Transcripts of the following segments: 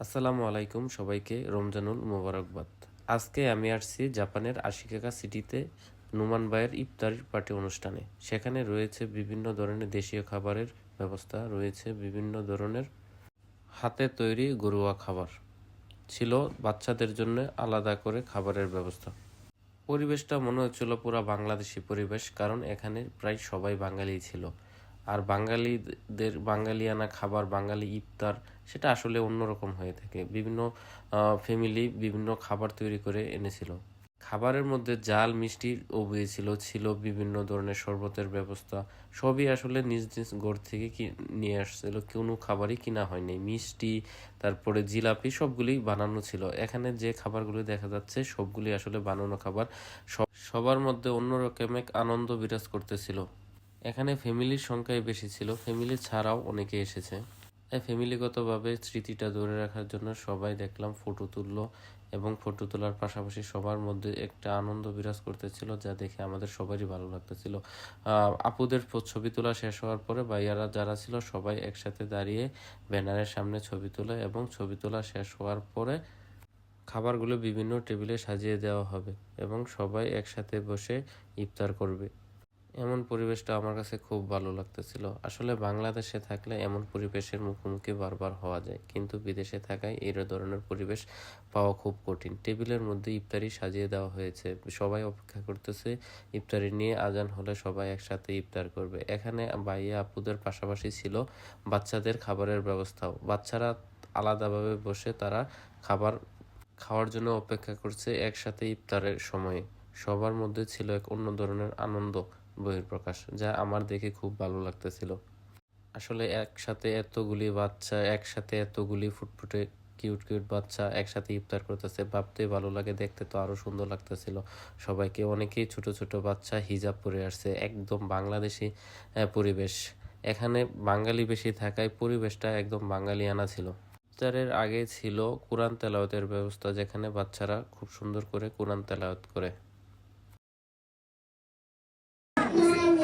আসসালামু আলাইকুম সবাইকে, রমজানুল মোবারকবাদ। আজকে আমি আসছি জাপানের আশিকাকা সিটিতে নুমান ভাইয়ের ইফতার পার্টি অনুষ্ঠানে। সেখানে রয়েছে বিভিন্ন ধরনের দেশীয় খাবারের ব্যবস্থা, রয়েছে বিভিন্ন ধরনের হাতে তৈরি ঘরোয়া খাবার। ছিল বাচ্চাদের জন্য আলাদা করে খাবারের ব্যবস্থা। পরিবেশটা মনে হচ্ছিল পুরো বাংলাদেশি পরিবেশ, কারণ এখানে প্রায় সবাই বাঙালি ছিল। আর বাঙালিদের, বাঙালিয়ানা খাবার, বাঙালি ইফতার, সেটা আসলে অন্যরকম হয়ে থাকে। বিভিন্ন ফ্যামিলি বিভিন্ন খাবার তৈরি করে এনেছিল। খাবারের মধ্যে জাল, মিষ্টি ছিল ছিল বিভিন্ন ধরনের শরবতের ব্যবস্থা। সবই আসলে নিজ নিজ ঘর থেকে কি, নিয়ে আসছিল। কোনো খাবারই কিনা হয়নি। মিষ্টি, তারপরে জিলাপি, সবগুলি বানানো ছিল। এখানে যে খাবারগুলি দেখা যাচ্ছে, সবগুলি আসলে বানানো খাবার। সব, সবার মধ্যে অন্যরকম এক আনন্দ বিরাজ করতেছিল। এখানে ফ্যামিলির সংখ্যাই বেশি ছিল। ফ্যামিলি ছাড়াও অনেকে এসেছে। তাই ফ্যামিলিগতভাবে স্মৃতিটা ধরে রাখার জন্য সবাই দেখলাম ফটো তুললো এবং ফটো তোলার পাশাপাশি সবার মধ্যে একটা আনন্দ বিরাজ করতেছিল, যা দেখে আমাদের সবারই ভালো লাগতেছিল। আপুদের ছবি তোলা শেষ হওয়ার পরে ভাইয়ারা যারা ছিল সবাই একসাথে দাঁড়িয়ে ব্যানারের সামনে ছবি তোলে এবং ছবি তোলা শেষ হওয়ার পরে খাবারগুলো বিভিন্ন টেবিলে সাজিয়ে দেওয়া হবে এবং সবাই একসাথে বসে ইফতার করবে। এমন পরিবেশটা আমার কাছে খুব ভালো লাগতেছিল। আসলে বাংলাদেশে থাকলে এমন পরিবেশের মুখোমুখি বারবার হওয়া যায়, কিন্তু বিদেশে থাকায় এই ধরনের পরিবেশ পাওয়া খুব কঠিন। টেবিলের মধ্যে ইফতারি সাজিয়ে দেওয়া হয়েছে। সবাই অপেক্ষা করতেছে, ইফতারি নিয়ে আজান হলে সবাই একসাথে ইফতার করবে। এখানে ভাইয়া আপুদের পাশাপাশি ছিল বাচ্চাদের খাবারের ব্যবস্থাও। বাচ্চারা আলাদাভাবে বসে তারা খাবার খাওয়ার জন্য অপেক্ষা করছে একসাথে ইফতারের সময়ে। সবার মধ্যে ছিল এক অন্য ধরনের আনন্দ। বহিঃপ্রকাশ, যা আমার দেখে খুব ভালো লাগতেছিল। আসলে একসাথে এতগুলি বাচ্চা, একসাথে এতগুলি ফুটফুটে কিউট কিউট বাচ্চা একসাথে ইফতার করতেছে, ভাবতে ভালো লাগে, দেখতে তো আরও সুন্দর লাগতেছিল। সবাইকে অনেকেই ছোট ছোট বাচ্চা হিজাব পরে আসছে, একদম বাংলাদেশি পরিবেশ। এখানে বাঙালি বেশি থাকায় পরিবেশটা একদম বাঙালিয়ানা ছিল। ইফতারের আগে ছিল কোরআন তেলাওয়াতের ব্যবস্থা, যেখানে বাচ্চারা খুব সুন্দর করে কোরআন তেলাওয়াত করে।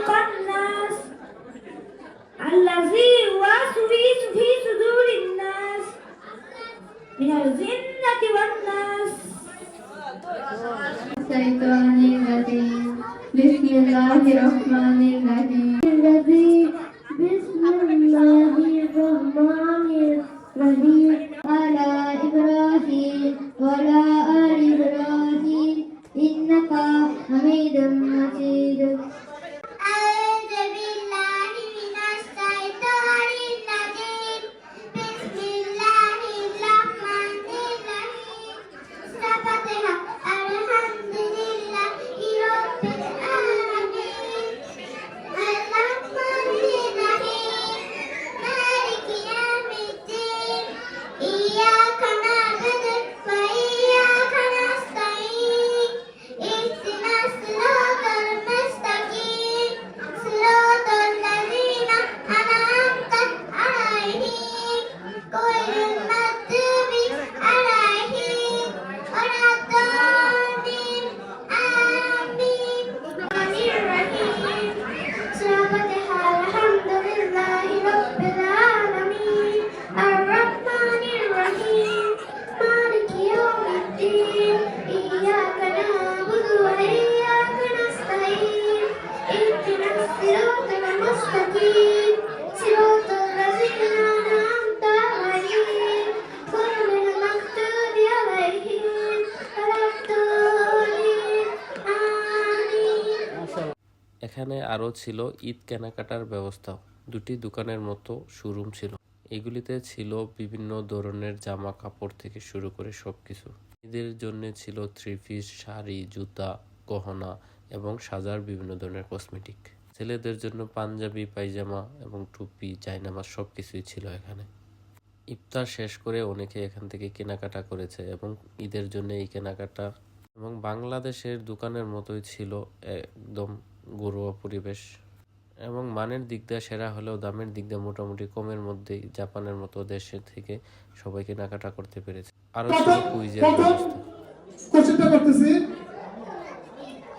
الخناس الذي يوسوس في صدور الناس من الجنة والناس. الشيطان الرجيم بسم الله الرحمن الرحيم. الذي بسم الله الرحمن الرحيم. على إبراهيم وعلى آل إبراهيم إنك حميد مجيد. এখানে আরও ছিল ঈদ কেনাকাটার ব্যবস্থাও দুটি দোকানের মতো শোরুম ছিল। এগুলিতে ছিল বিভিন্ন ধরনের জামা কাপড় থেকে শুরু করে সবকিছু। ঈদের জন্য ছিল থ্রি পিস, শাড়ি, জুতা, গহনা এবং সাজার বিভিন্ন ধরনের কসমেটিক। ছেলেদের জন্য পাঞ্জাবি পায়জামা এবং টুপি জায়নামাজ সব কিছুই ছিল এখানে। ইফতার শেষ করে অনেকে এখান থেকে কেনাকাটা করেছে এবং ঈদের জন্য এই কেনাকাটা এবং বাংলাদেশের দোকানের মতোই ছিল একদম গরুয়া পরিবেশ এবং মানের দিক দিয়ে সেরা হলেও দামের দিক দিয়ে মোটামুটি কমের মধ্যেই জাপানের মতো দেশের থেকে সবাই কেনাকাটা করতে পেরেছে। আরও ছিল কুইজের ব্যবস্থা।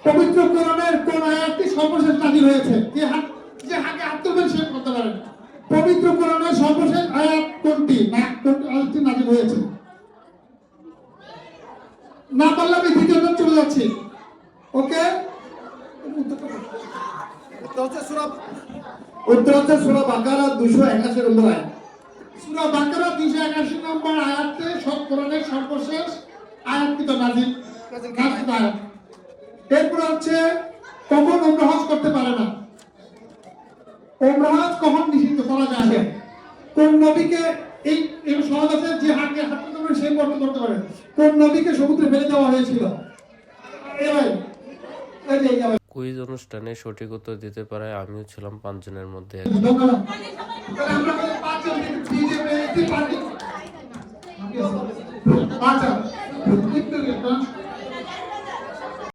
পবিত্র কোরআনের কোন আয়াতটি সর্বশেষ নাজিল হয়েছে। যে হাত যে হাতে হাত তুলবেন সে করতে পারেন পবিত্র কোরআনের সর্বশেষ আয়াত কোনটি? না কোনটি আয়াতটি নাজিল হয়েছে। না পারলে আমি দ্বিতীয়জন চলে যাচ্ছি। ওকে? উত্তর হচ্ছে সূরা বাকারা 281 নম্বর আয়াত। সূরা বাকারা 281 নম্বর আয়াতে সব কোরআনের সর্বশেষ আয়াতকৃত নাজিল নাজিল আয়াত। এরপর হচ্ছে কখন ওমরা হজ করতে পারে না? ওমরা হজ কখন নিষিদ্ধ করা যায়? কোন নবীকে এই সহজ আছে যে হাতে হাত তুলবে সেই করতে করতে পারে। কোন নবীকে সমুদ্রে ফেলে দেওয়া হয়েছিল। কুইজ অনুষ্ঠানে সঠিক উত্তর দিতে পারায় আমিও ছিলাম পাঁচজনের মধ্যে একজন। ধন্যবাদ তাহলে আমরা বলি পাঁচজন বিজেপি একটি পার্টি আচ্ছা একটু একটু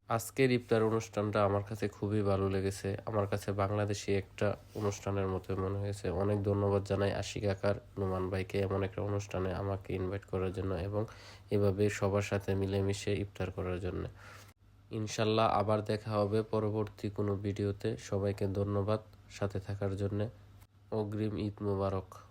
আজকের ইফতার অনুষ্ঠানটা আমার কাছে খুবই ভালো লেগেছে। আমার কাছে বাংলাদেশি একটা অনুষ্ঠানের মতো মনে হয়েছে। অনেক ধন্যবাদ জানাই আশিক আকার, নুমান ভাইকে এমন একটা অনুষ্ঠানে আমাকে ইনভাইট করার জন্য এবং এভাবে সবার সাথে মিলেমিশে ইফতার করার জন্য। ইনশাল্লাহ আবার দেখা হবে পরবর্তী কোনো ভিডিওতে। সবাইকে ধন্যবাদ সাথে থাকার জন্য। অগ্রিম ঈদ মোবারক।